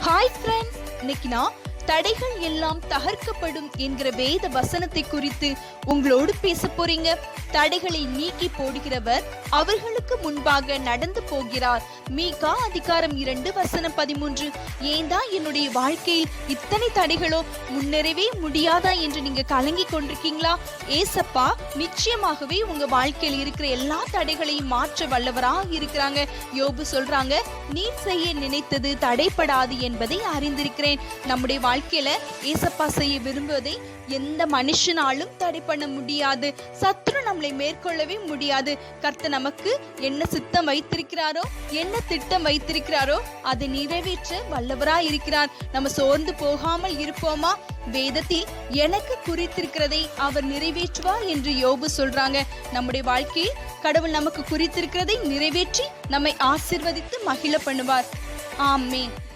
Hi friends இன்னைக்கு நான் தடைகள் எல்லாம் தகர்க்கப்படும் என்கிற வேத வசனத்தை குறித்து உங்களோடு பேச போறீங்க. தடைகளை நீக்கி போடுகிறவர் அவர்களுக்கு முன்பாக நடந்து போகிறார். மீகா அதிகாரம் இரண்டு வசனம் பதிமூன்று. ஏந்தா என்னுடைய வாழ்க்கையில் இத்தனை தடைகளோ முன்னரவே முடியாதா என்று நீங்க கலங்கி கொண்டிருக்கீங்களா? ஏசப்பா நிச்சயமாகவே உங்க வாழ்க்கையில் இருக்கிற எல்லா தடைகளையும் மாற்ற வல்லவராக இருக்கிறாங்க. யோபு சொல்றாங்க நீ செய்ய நினைத்தது தடைப்படாது என்பதை அறிந்திருக்கிறேன். நம்முடைய வாழ்க்கையில ஏசப்பா செய்ய விரும்புவதை எந்த மனுஷனாலும் தடை பண்ண முடியாது. சத்ரு நம்மளை மேற்கொள்ளவே முடியாது. கர்த்த நமக்கு என்ன சித்தம் வைத்திருக்கிறாரோ என்ன திட்டம் வைத்திருக்கிறாரோ அதை நிறைவேற்ற வல்லவராய் இருக்கிறார். நம்ம சோர்ந்து போகாமல் இருப்போமா? வேதத்தில் எனக்கு குறித்திருக்கிறதை அவர் நிறைவேற்றுவார் என்று யோபு சொல்றாங்க. நம்முடைய வாழ்க்கையில் கடவுள் நமக்கு குறித்திருக்கிறதை நிறைவேற்றி நம்மை ஆசிர்வதித்து மகிழ பண்ணுவார். ஆமென்.